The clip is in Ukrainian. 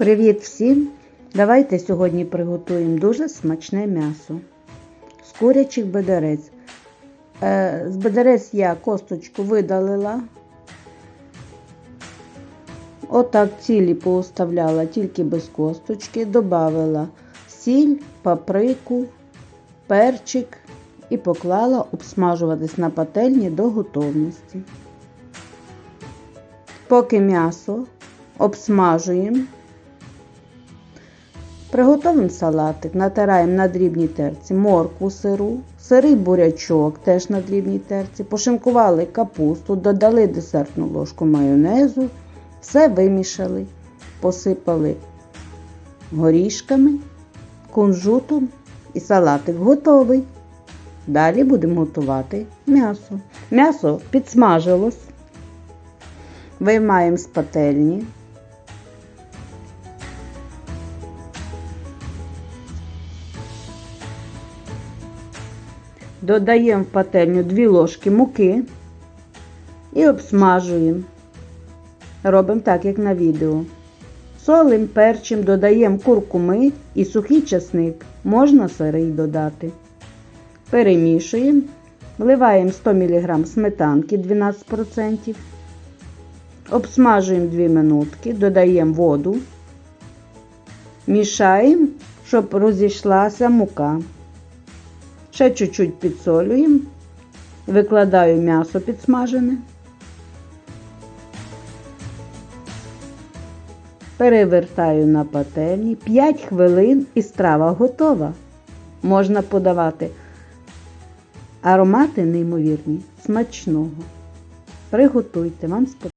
Привіт всім! Давайте сьогодні приготуємо дуже смачне м'ясо з курячих бедерець. Е, З бедерець я косточку видалила. Отак цілі пооставляла тільки без косточки, додавила сіль, паприку, перчик і поклала обсмажуватись на пательні до готовності. Поки м'ясо обсмажуємо, приготуємо салатик, натираємо на дрібній терці моркву сиру, сирий бурячок теж на дрібній терці, пошинкували капусту, додали десертну ложку майонезу, все вимішали, посипали горішками, кунжутом і салатик готовий. Далі будемо готувати м'ясо. М'ясо підсмажилось. Виймаємо з пательні. Додаємо в пательню 2 ложки муки і обсмажуємо. Робимо так, як на відео. Солим, перчим, додаємо куркуми і сухий часник. Можна сирий додати. Перемішуємо. Вливаємо 100 мг сметанки 12%. Обсмажуємо 2 минутки, додаємо воду, мішаємо, щоб розійшлася мука. Ще чуть-чуть підсолюємо, викладаю м'ясо підсмажене. Перевертаю на пательні 5 хвилин і страва готова. Можна подавати аромати неймовірні, смачного. Приготуйте, вам сподобається.